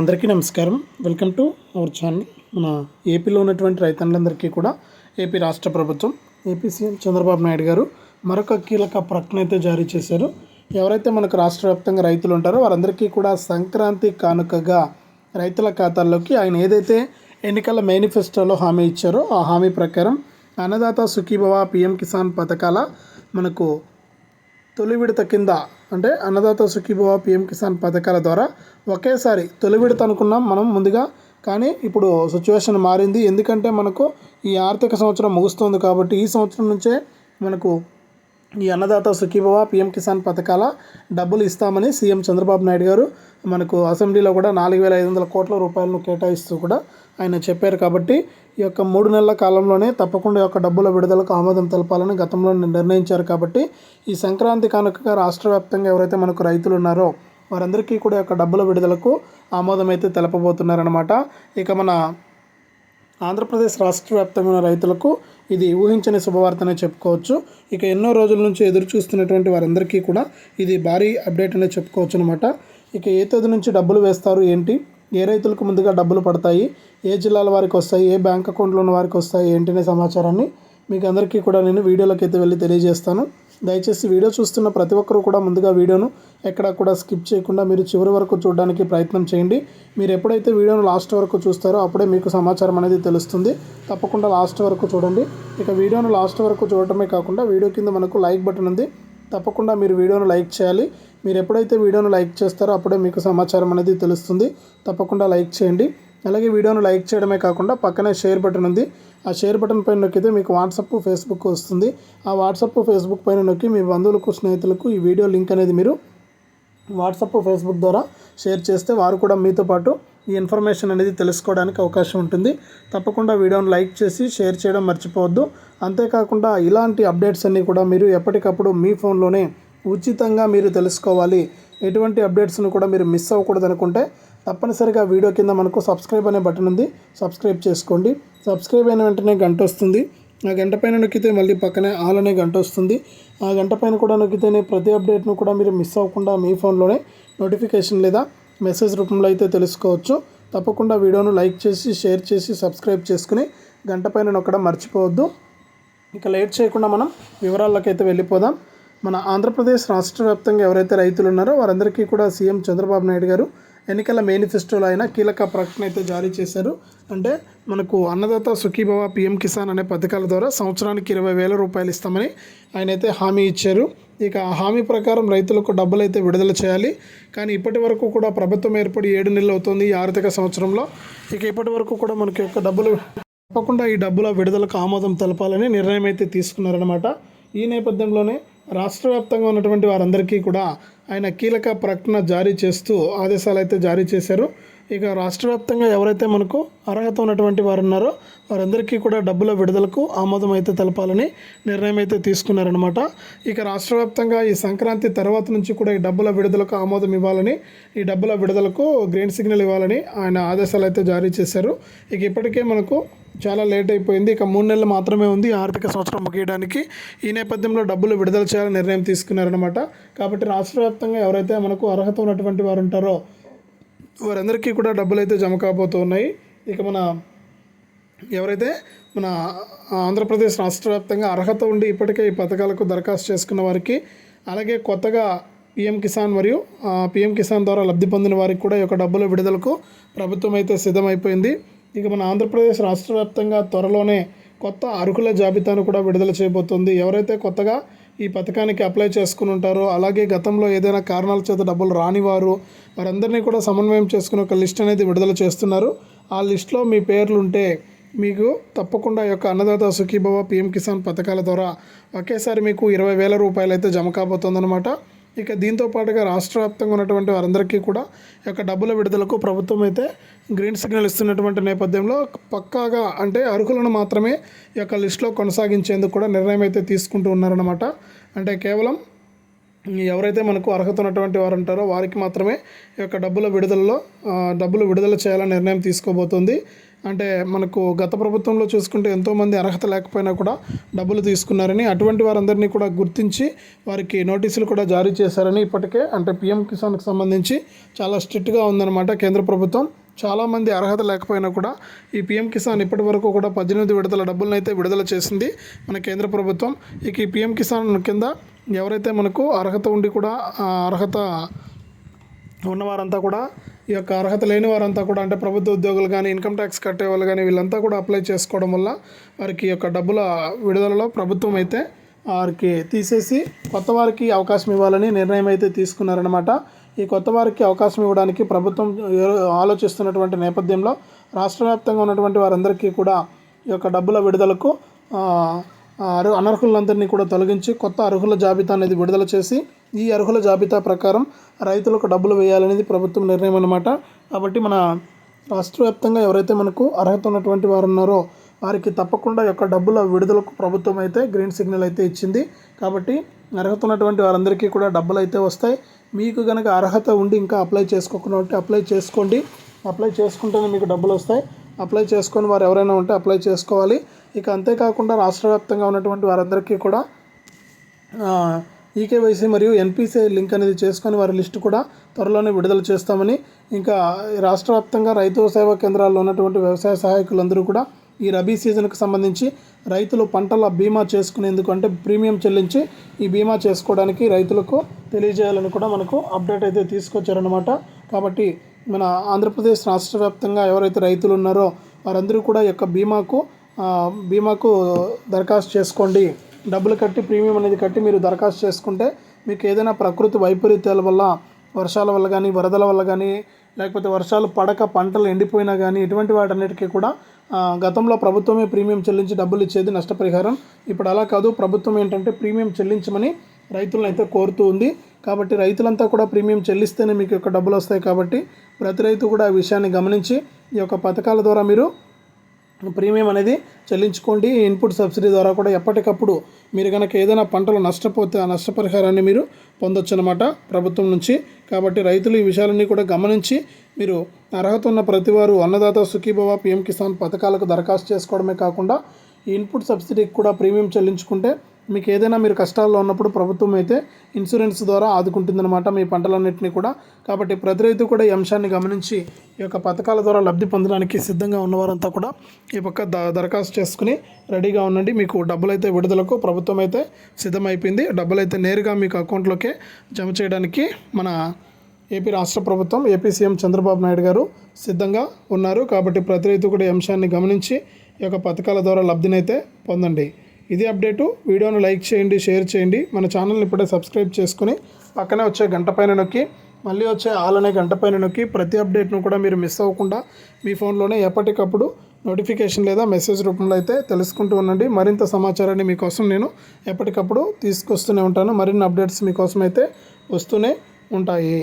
అందరికీ నమస్కారం. Welcome to our channel మన ఏపీలో ఉన్నటువంటి రైతన్నులందరికీ కూడా ఏపీ రాష్ట్ర ప్రభుత్వం ఏపీ సీఎం చంద్రబాబు నాయుడు గారు మరొక కీలక ప్రకటన అయితే జారీ చేశారు. ఎవరైతే మనకు రాష్ట్ర వ్యాప్తంగా రైతులు ఉంటారో వారందరికీ కూడా సంక్రాంతి కానుకగా రైతుల ఖాతాల్లోకి ఆయన ఏదైతే ఎన్నికల మేనిఫెస్టోలో హామీ ఇచ్చారో ఆ హామీ ప్రకారం అన్నదాత సుఖీభవ పిఎం కిసాన్ పథకాల మనకు తొలి విడత కింద అంటే అన్నదాత సుఖీభవ పిఎం కిసాన్ పథకాల ద్వారా ఒకేసారి తొలి విడత అనుకున్నాం మనం ముందుగా. కానీ ఇప్పుడు సిచ్యువేషన్ మారింది. ఎందుకంటే మనకు ఈ ఆర్థిక సంవత్సరం ముగుస్తుంది కాబట్టి ఈ సంవత్సరం నుంచే మనకు ఈ అన్నదాత సుఖీభవ పిఎం కిసాన్ పథకాల డబ్బులు ఇస్తామని సీఎం చంద్రబాబు నాయుడు గారు మనకు అసెంబ్లీలో కూడా నాలుగు వేల ఐదు వందల కోట్ల రూపాయలను కేటాయిస్తూ కూడా ఆయన చెప్పారు కాబట్టి ఈ యొక్క మూడు నెలల కాలంలోనే తప్పకుండా ఈ యొక్క డబ్బుల విడుదలకు ఆమోదం తెలపాలని గతంలో నిర్ణయించారు కాబట్టి ఈ సంక్రాంతి కానుకగా రాష్ట్ర వ్యాప్తంగా ఎవరైతే మనకు రైతులు ఉన్నారో వారందరికీ కూడా యొక్క డబ్బుల విడుదలకు ఆమోదం అయితే తెలపబోతున్నారనమాట ఇక మన ఆంధ్రప్రదేశ్ రాష్ట్ర వ్యాప్తమైన రైతులకు ఇది ఊహించని శుభవార్తనే చెప్పుకోవచ్చు. ఇక ఎన్నో రోజుల నుంచి ఎదురు చూస్తున్నటువంటి వారందరికీ కూడా ఇది భారీ అప్డేట్ అనే చెప్పుకోవచ్చు అనమాట ఇక ఏ తేదీ నుంచి డబ్బులు వేస్తారు ఏంటి? ఏ రైతులకు ముందుగా డబ్బులు పడతాయి? ఏ జిల్లాల వారికి వస్తాయి? ఏ బ్యాంక్ అకౌంట్లో ఉన్న వారికి వస్తాయి? ఏంటనే సమాచారాన్ని మీకు అందరికీ కూడా నేను వీడియోలోకి అయితే వెళ్ళి తెలియజేస్తాను. దయచేసి వీడియో చూస్తున్న ప్రతి ఒక్కరూ కూడా ముందుగా వీడియోను ఎక్కడ కూడా స్కిప్ చేయకుండా మీరు చివరి వరకు చూడడానికి ప్రయత్నం చేయండి. మీరు ఎప్పుడైతే వీడియోను లాస్ట్ వరకు చూస్తారో అప్పుడే మీకు సమాచారం అనేది తెలుస్తుంది. తప్పకుండా లాస్ట్ వరకు చూడండి. ఇక వీడియోను లాస్ట్ వరకు చూడటమే కాకుండా వీడియో కింద మనకు లైక్ బటన్ ఉంది. తప్పకుండా మీరు వీడియోను లైక్ చేయాలి. మీరు ఎప్పుడైతే వీడియోను లైక్ చేస్తారో అప్పుడే మీకు సమాచారం అనేది తెలుస్తుంది. తప్పకుండా లైక్ చేయండి. అలాగే వీడియోను లైక్ చేయడమే కాకుండా పక్కనే షేర్ బటన్ ఉంది. ఆ షేర్ బటన్ పైన నొక్కితే మీకు వాట్సప్ ఫేస్బుక్ వస్తుంది. ఆ వాట్సాప్ ఫేస్బుక్ పైన నొక్కి మీ బంధువులకు స్నేహితులకు ఈ వీడియో లింక్ అనేది మీరు వాట్సప్ ఫేస్బుక్ ద్వారా షేర్ చేస్తే వారు కూడా మీతో పాటు ఈ ఇన్ఫర్మేషన్ అనేది తెలుసుకోవడానికి అవకాశం ఉంటుంది. తప్పకుండా వీడియోను లైక్ చేసి షేర్ చేయడం మర్చిపోవద్దు. అంతేకాకుండా ఇలాంటి అప్డేట్స్ అన్నీ కూడా మీరు ఎప్పటికప్పుడు మీ ఫోన్లోనే ఉచితంగా మీరు తెలుసుకోవాలి. ఎటువంటి అప్డేట్స్ను కూడా మీరు మిస్ అవ్వకూడదు అనుకుంటే తప్పనిసరిగా వీడియో కింద మనకు సబ్స్క్రైబ్ అనే బటన్ ఉంది. సబ్స్క్రైబ్ చేసుకోండి. సబ్స్క్రైబ్ అయిన వెంటనే గంట వస్తుంది. ఆ గంట పైన నొక్కితే మళ్ళీ పక్కనే ఆల్ అనే గంట వస్తుంది. ఆ గంట పైన కూడా నొక్కితేనే ప్రతి అప్డేట్ను కూడా మీరు మిస్ అవ్వకుండా మీ ఫోన్లోనే నోటిఫికేషన్ లేదా మెసేజ్ రూపంలో అయితే తెలుసుకోవచ్చు. తప్పకుండా వీడియోను లైక్ చేసి షేర్ చేసి సబ్స్క్రైబ్ చేసుకుని గంట పైన నొక్కడం మర్చిపోవద్దు. ఇక లేట్ చేయకుండా మనం వివరాల్లోకి అయితే వెళ్ళిపోదాం. మన ఆంధ్రప్రదేశ్ రాష్ట్ర వ్యాప్తంగా ఎవరైతే రైతులు ఉన్నారో వారందరికీ కూడా సీఎం చంద్రబాబు నాయుడు గారు ఎన్నికల మేనిఫెస్టోలో అయినా కీలక ప్రకటన అయితే జారీ చేశారు. అంటే మనకు అన్నదాత సుఖీభవ పిఎం కిసాన్ అనే పథకాల ద్వారా సంవత్సరానికి ఇరవై వేల రూపాయలు ఇస్తామని ఆయన అయితే హామీ ఇచ్చారు. ఇక ఆ హామీ ప్రకారం రైతులకు డబ్బులు అయితే విడుదల చేయాలి. కానీ ఇప్పటి వరకు కూడా ప్రభుత్వం ఏర్పడి ఏడు నెలలు అవుతుంది ఈ ఆర్థిక సంవత్సరంలో. ఇక ఇప్పటి వరకు కూడా మనకి యొక్క డబ్బులు తప్పకుండా ఈ డబ్బుల విడుదలకు ఆమోదం తెలపాలని నిర్ణయం అయితే తీసుకున్నారనమాట ఈ నేపథ్యంలోనే రాష్ట్ర వ్యాప్తంగా ఉన్నటువంటి వారందరికీ కూడా ఆయన కీలక ప్రకటన జారీ చేస్తూ ఆదేశాలు అయితే జారీ చేశారు. ఇక రాష్ట్ర వ్యాప్తంగా ఎవరైతే మనకు అర్హత ఉన్నటువంటి వారు ఉన్నారో వారందరికీ కూడా డబ్బుల విడుదలకు ఆమోదం అయితే తెలపాలని నిర్ణయం అయితే తీసుకున్నారనమాట ఇక రాష్ట్ర వ్యాప్తంగా ఈ సంక్రాంతి తర్వాత నుంచి కూడా ఈ డబ్బుల విడుదలకు ఆమోదం ఇవ్వాలని ఈ డబ్బుల విడుదలకు గ్రీన్ సిగ్నల్ ఇవ్వాలని ఆయన ఆదేశాలు అయితే జారీ చేశారు. ఇక ఇప్పటికే మనకు చాలా లేట్ అయిపోయింది. ఇక మూడు నెలలు మాత్రమే ఉంది. ఆర్థిక సంవత్సరం ముగియడానికి ఈ నేపథ్యంలో డబ్బులు విడుదల చేయాలని నిర్ణయం తీసుకున్నారనమాట కాబట్టి రాష్ట్ర వ్యాప్తంగా ఎవరైతే మనకు అర్హత ఉన్నటువంటి వారు ఉంటారో వారందరికీ కూడా డబ్బులు అయితే జమ కాబోతూ ఉన్నాయి. ఇక మన ఎవరైతే మన ఆంధ్రప్రదేశ్ రాష్ట్ర వ్యాప్తంగా అర్హత ఉండి ఇప్పటికే ఈ పథకాలకు దరఖాస్తు చేసుకున్న వారికి అలాగే కొత్తగా పిఎం కిసాన్ మరియు పిఎం కిసాన్ ద్వారా లబ్ధి పొందిన వారికి కూడా ఈ యొక్క డబ్బుల విడుదలకు ప్రభుత్వం అయితే సిద్ధమైపోయింది. ఇక మన ఆంధ్రప్రదేశ్ రాష్ట్ర వ్యాప్తంగా త్వరలోనే కొత్త అర్హుల జాబితాను కూడా విడుదల చేయబోతుంది. ఎవరైతే కొత్తగా ఈ పథకానికి అప్లై చేసుకుని ఉంటారో అలాగే గతంలో ఏదైనా కారణాల చేత డబ్బులు రానివారు వారందరినీ కూడా సమన్వయం చేసుకుని ఒక లిస్ట్ అనేది విడుదల చేస్తున్నారు. ఆ లిస్ట్లో మీ పేర్లు ఉంటే మీకు తప్పకుండా యొక్క అన్నదాత సుఖీభవ పిఎం కిసాన్ పథకాల ద్వారా ఒకేసారి మీకు ఇరవై వేల రూపాయలు అయితే జమ కాబోతుందన్నమాట. ఇక దీంతో పాటుగా రాష్ట్ర వ్యాప్తంగా ఉన్నటువంటి వారందరికీ కూడా ఈ యొక్క డబ్బుల విడుదలకు ప్రభుత్వం అయితే గ్రీన్ సిగ్నల్ ఇస్తున్నటువంటి నేపథ్యంలో పక్కాగా అంటే అర్హులను మాత్రమే ఈ యొక్క లిస్టులో కొనసాగించేందుకు కూడా నిర్ణయం అయితే తీసుకుంటూ ఉన్నారన్నమాట. అంటే కేవలం ఎవరైతే మనకు అర్హత ఉన్నటువంటి వారు ఉంటారో వారికి మాత్రమే ఈ యొక్క డబ్బుల విడుదలలో డబ్బులు విడుదల చేయాలని నిర్ణయం తీసుకోబోతుంది. అంటే మనకు గత ప్రభుత్వంలో చూసుకుంటే ఎంతోమంది అర్హత లేకపోయినా కూడా డబ్బులు తీసుకున్నారని అటువంటి వారందరినీ కూడా గుర్తించి వారికి నోటీసులు కూడా జారీ చేశారని ఇప్పటికే అంటే పిఎం కిసాన్కి సంబంధించి చాలా స్ట్రిక్ట్గా ఉందన్నమాట కేంద్ర ప్రభుత్వం. చాలామంది అర్హత లేకపోయినా కూడా ఈ పిఎం కిసాన్ ఇప్పటి వరకు కూడా పద్దెనిమిది విడతల డబ్బులను అయితే విడుదల చేసింది మన కేంద్ర ప్రభుత్వం. ఇక ఈ పిఎం కిసాన్ కింద ఎవరైతే మనకు అర్హత ఉండి కూడా అర్హత ఉన్నవారంతా కూడా ఈ యొక్క అర్హత లేని వారంతా కూడా అంటే ప్రభుత్వ ఉద్యోగులు కానీ ఇన్కమ్ ట్యాక్స్ కట్టే వాళ్ళు కానీ వీళ్ళంతా కూడా అప్లై చేసుకోవడం వల్ల వారికి యొక్క డబ్బుల విడుదలలో ప్రభుత్వం అయితే వారికి తీసేసి కొత్త వారికి అవకాశం ఇవ్వాలని నిర్ణయం అయితే తీసుకున్నారనమాట ఈ కొత్త వారికి అవకాశం ఇవ్వడానికి ప్రభుత్వం ఆలోచిస్తున్నటువంటి నేపథ్యంలో రాష్ట్ర వ్యాప్తంగా ఉన్నటువంటి వారందరికీ కూడా ఈ యొక్క డబ్బుల విడుదలకు ఆ, అనర్హులందరినీ కూడా తొలగించి కొత్త అర్హుల జాబితా అనేది విడుదల చేసి ఈ అర్హుల జాబితా ప్రకారం రైతులకు డబ్బులు వేయాలనేది ప్రభుత్వం నిర్ణయం అన్నమాట. కాబట్టి మన రాష్ట్ర వ్యాప్తంగా ఎవరైతే మనకు అర్హత ఉన్నటువంటి వారు ఉన్నారో వారికి తప్పకుండా యొక్క డబ్బుల విడుదలకు ప్రభుత్వం అయితే గ్రీన్ సిగ్నల్ అయితే ఇచ్చింది. కాబట్టి అర్హత ఉన్నటువంటి వారందరికీ కూడా డబ్బులు అయితే వస్తాయి. మీకు కనుక అర్హత ఉండి ఇంకా అప్లై చేసుకోకుండా ఉంటే అప్లై చేసుకోండి. అప్లై చేసుకుంటేనే మీకు డబ్బులు వస్తాయి. అప్లై చేసుకొని వారు ఎవరైనా ఉంటే అప్లై చేసుకోవాలి. ఇక అంతేకాకుండా రాష్ట్ర వ్యాప్తంగా ఉన్నటువంటి వారందరికీ కూడా ఈకేవైసీ మరియు ఎన్పిసిఐ లింక్ అనేది చేసుకొని వారి లిస్టు కూడా త్వరలోనే విడుదల చేస్తామని ఇంకా రాష్ట్ర వ్యాప్తంగా రైతు సేవా కేంద్రాల్లో ఉన్నటువంటి వ్యవసాయ సహాయకులందరూ కూడా ఈ రబీ సీజన్కు సంబంధించి రైతులు పంటల బీమా చేసుకునేందుకు అంటే ప్రీమియం చెల్లించి ఈ బీమా చేసుకోవడానికి రైతులకు తెలియజేయాలని కూడా మనకు అప్డేట్ అయితే తీసుకొచ్చారనమాట కాబట్టి మన ఆంధ్రప్రదేశ్ రాష్ట్ర వ్యాప్తంగా ఎవరైతే రైతులు ఉన్నారో వారందరూ కూడా ఈ యొక్క బీమాకు బీమాకు దరఖాస్తు చేసుకోండి. డబ్బులు కట్టి ప్రీమియం అనేది కట్టి మీరు దరఖాస్తు చేసుకుంటే మీకు ఏదైనా ప్రకృతి వైపరీత్యాల వల్ల వర్షాల వల్ల కానీ వరదల వల్ల కానీ లేకపోతే వర్షాలు పడక పంటలు ఎండిపోయినా కానీ ఇటువంటి వాటన్నిటికీ కూడా గతంలో ప్రభుత్వమే ప్రీమియం చెల్లించి డబ్బులు ఇచ్చేది నష్టపరిహారం. ఇప్పుడు అలా కాదు ప్రభుత్వం ఏంటంటే ప్రీమియం చెల్లించమని రైతులను అయితే కోరుతూ ఉంది. కాబట్టి రైతులంతా కూడా ప్రీమియం చెల్లిస్తేనే మీకు యొక్క డబ్బులు వస్తాయి కాబట్టి ప్రతి రైతు కూడా ఆ విషయాన్ని గమనించి ఈ యొక్క పథకాల ద్వారా మీరు ప్రీమియం అనేది చెల్లించుకోండి. ఇన్పుట్ సబ్సిడీ ద్వారా కూడా ఎప్పటికప్పుడు మీరు కనుక ఏదైనా పంటలు నష్టపోతే ఆ నష్టపరిహారాన్ని మీరు పొందొచ్చు అనమాట ప్రభుత్వం నుంచి. కాబట్టి రైతులు ఈ విషయాలన్నీ కూడా గమనించి మీరు అర్హత ఉన్న ప్రతివారు అన్నదాత సుఖీభవ పిఎం కిసాన్ పథకాలకు దరఖాస్తు చేసుకోవడమే కాకుండా ఈ ఇన్పుట్ సబ్సిడీకి కూడా ప్రీమియం చెల్లించుకుంటే మీకు ఏదైనా మీరు కష్టాల్లో ఉన్నప్పుడు ప్రభుత్వం అయితే ఇన్సూరెన్స్ ద్వారా ఆదుకుంటుందన్నమాట మీ పంటలన్నింటినీ కూడా. కాబట్టి ప్రతి రైతు కూడా ఈ అంశాన్ని గమనించి ఈ యొక్క పథకాల ద్వారా లబ్ధి పొందడానికి సిద్ధంగా ఉన్నవారంతా కూడా ఈ పక్క ద దరఖాస్తు చేసుకుని రెడీగా ఉండండి. మీకు డబ్బులైతే విడుదలకు ప్రభుత్వం అయితే సిద్ధమైపోయింది. డబ్బులైతే నేరుగా మీకు అకౌంట్లోకే జమ చేయడానికి మన ఏపీ రాష్ట్ర ప్రభుత్వం ఏపీ సీఎం చంద్రబాబు నాయుడు గారు సిద్ధంగా ఉన్నారు. కాబట్టి ప్రతి రైతు కూడా ఈ అంశాన్ని గమనించి ఈ యొక్క పథకాల ద్వారా లబ్ధినైతే పొందండి. ఇది అప్డేటు. వీడియోను లైక్ చేయండి షేర్ చేయండి. మన ఛానల్ని ఇప్పుడే సబ్స్క్రైబ్ చేసుకుని పక్కనే వచ్చే గంట పైన నొక్కి మళ్ళీ వచ్చే ఆల్ అనే గంట పైన నొక్కి ప్రతి అప్డేట్ను కూడా మీరు మిస్ అవ్వకుండా మీ ఫోన్లోనే ఎప్పటికప్పుడు నోటిఫికేషన్ లేదా మెసేజ్ రూపంలో అయితే తెలుసుకుంటూ ఉండండి. మరింత సమాచారాన్ని మీకోసం నేను ఎప్పటికప్పుడు తీసుకొస్తూనే ఉంటాను. మరిన్ని అప్డేట్స్ మీకోసం అయితే వస్తూనే ఉంటాయి.